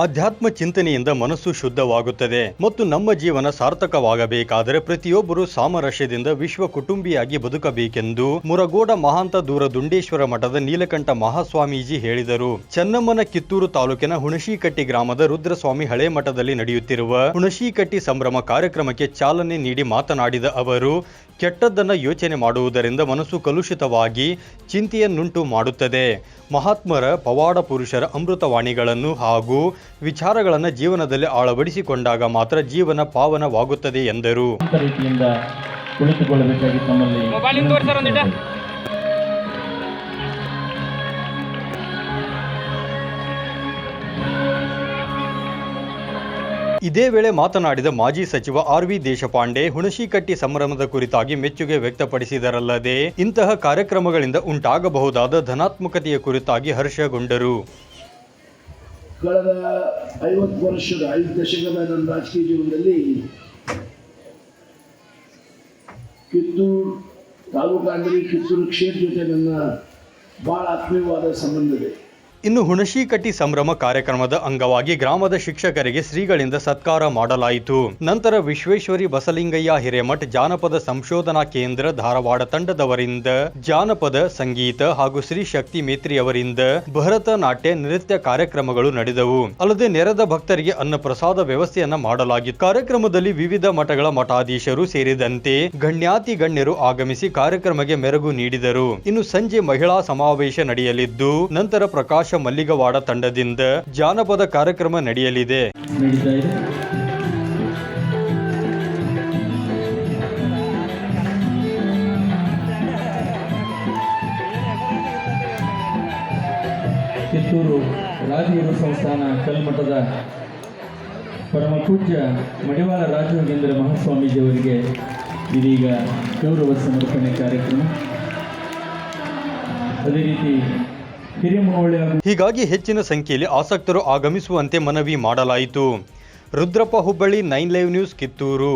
ಆಧ್ಯಾತ್ಮ ಚಿಂತನೆಯಿಂದ ಮನಸ್ಸು ಶುದ್ಧವಾಗುತ್ತದೆ ಮತ್ತು ನಮ್ಮ ಜೀವನ ಸಾರ್ಥಕವಾಗಬೇಕಾದರೆ ಪ್ರತಿಯೊಬ್ಬರು ಸಾಮರಸ್ಯದಿಂದ ವಿಶ್ವ ಕುಟುಂಬಿಯಾಗಿ ಬದುಕಬೇಕೆಂದು ಮುರಗೋಡ ಮಹಾಂತ ದೂರ ದುಂಡೇಶ್ವರ ಮಠದ ನೀಲಕಂಠ ಮಹಾಸ್ವಾಮೀಜಿ ಹೇಳಿದರು. ಚೆನ್ನಮ್ಮನ ಕಿತ್ತೂರು ತಾಲೂಕಿನ ಹುಣಶಿಕಟ್ಟಿ ಗ್ರಾಮದ ರುದ್ರಸ್ವಾಮಿ ಹಳೆ ಮಠದಲ್ಲಿ ನಡೆಯುತ್ತಿರುವ ಹುಣಶಿಕಟ್ಟಿ ಸಂಭ್ರಮ ಕಾರ್ಯಕ್ರಮಕ್ಕೆ ಚಾಲನೆ ನೀಡಿ ಮಾತನಾಡಿದ ಅವರು, ಕೆಟ್ಟದ್ದನ್ನು ಯೋಚನೆ ಮಾಡುವುದರಿಂದ ಮನಸ್ಸು ಕಲುಷಿತವಾಗಿ ಚಿಂತೆಯನ್ನುಂಟು ಮಾಡುತ್ತದೆ. ಮಹಾತ್ಮರ ಪವಾಡ ಪುರುಷರ ಅಮೃತವಾಣಿಗಳನ್ನು ಹಾಗೂ ವಿಚಾರಗಳನ್ನು ಜೀವನದಲ್ಲಿ ಅಳವಡಿಸಿಕೊಂಡಾಗ ಮಾತ್ರ ಜೀವನ ಪಾವನವಾಗುತ್ತದೆ ಎಂದರು. ಅಂತ ರೀತಿಯಿಂದ ಕುಳಿತುಕೊಳ್ಳಬೇಕಾಗಿ ತಮ್ಮಲ್ಲಿ ಮೊಬೈಲ್ ಇಂದ ವೇಳೆ ಮಾತನಾಡಿದ ಮಾಜಿ ಸಚಿವ ಆರ್ ವಿ ದೇಶಪಾಂಡೆ ಹುಣಶಿಕಟ್ಟಿ ಸಂಭ್ರಮದ ಕುರಿತಾಗಿ ಮೆಚ್ಚುಗೆ ವ್ಯಕ್ತಪಡಿಸಿದರಲ್ಲದೆ ಇಂತಹ ಕಾರ್ಯಕ್ರಮಗಳಿಂದ ಉಂಟಾಗಬಹುದಾದ ಧನಾತ್ಮಕತೆಯ ಕುರಿತಾಗಿ ಹರ್ಷಗೊಂಡರು. ಕಳೆದ ಐವತ್ತು ವರ್ಷದ ಐದು ದಶಕದ ನನ್ನ ರಾಜಕೀಯ ಜೀವನದಲ್ಲಿ ಕಿತ್ತೂರು ತಾಲೂಕು ಅಂದರೆ ಕಿತ್ತೂರು ಕ್ಷೇತ್ರ ಜೊತೆ ನನ್ನ ಭಾಳ ಆತ್ಮೀಯವಾದ ಸಂಬಂಧ ಇದೆ ಇನ್ನು ಹುಣಶಿಕಟ್ಟಿ ಸಂಭ್ರಮ ಕಾರ್ಯಕ್ರಮದ ಅಂಗವಾಗಿ ಗ್ರಾಮದ ಶಿಕ್ಷಕರಿಗೆ ಶ್ರೀಗಳಿಂದ ಸತ್ಕಾರ ಮಾಡಲಾಯಿತು. ನಂತರ ವಿಶ್ವೇಶ್ವರಿ ಬಸಲಿಂಗಯ್ಯ ಹಿರೇಮಠ್ ಜಾನಪದ ಸಂಶೋಧನಾ ಕೇಂದ್ರ ಧಾರವಾಡ ತಂಡದವರಿಂದ, ಜಾನಪದ ಸಂಗೀತ ಹಾಗೂ ಶ್ರೀ ಶಕ್ತಿ ಮೇತ್ರಿ ಅವರಿಂದ ಭರತನಾಟ್ಯ ನೃತ್ಯ ಕಾರ್ಯಕ್ರಮಗಳು ನಡೆದವು. ಅಲ್ಲದೆ ನೆರೆದ ಭಕ್ತರಿಗೆ ಅನ್ನಪ್ರಸಾದ ವ್ಯವಸ್ಥೆಯನ್ನ ಮಾಡಲಾಗಿತ್ತು. ಕಾರ್ಯಕ್ರಮದಲ್ಲಿ ವಿವಿಧ ಮಠಗಳ ಮಠಾಧೀಶರು ಸೇರಿದಂತೆ ಗಣ್ಯಾತಿ ಗಣ್ಯರು ಆಗಮಿಸಿ ಕಾರ್ಯಕ್ರಮಕ್ಕೆ ಮೆರಗು ನೀಡಿದರು. ಇನ್ನು ಸಂಜೆ ಮಹಿಳಾ ಸಮಾವೇಶ ನಡೆಯಲಿದ್ದು, ನಂತರ ಪ್ರಕಾಶ ಮಲ್ಲಿಗವಾಡ ತಂಡದಿಂದ ಜಾನಪದ ಕಾರ್ಯಕ್ರಮ ನಡೆಯಲಿದೆ. ಕಿತ್ತೂರು ರಾಜಗುರು ಸಂಸ್ಥಾನ ಕಲ್ಮಠದ ಪರಮ ಪೂಜ್ಯ ಮಡಿವಾಳ ರಾಜಯೋಗೇಂದ್ರ ಮಹಾಸ್ವಾಮೀಜಿಯವರಿಗೆ ಇದೀಗ ಗೌರವ ಸಮರ್ಪಣೆ ಕಾರ್ಯಕ್ರಮ. ಅದೇ ರೀತಿ ಹೀಗಾಗಿ ಹೆಚ್ಚಿನ ಸಂಖ್ಯೆಯಲ್ಲಿ ಆಸಕ್ತರು ಆಗಮಿಸುವಂತೆ ಮನವಿ ಮಾಡಲಾಯಿತು. Rudrappa Hubballi nine live news Kittur.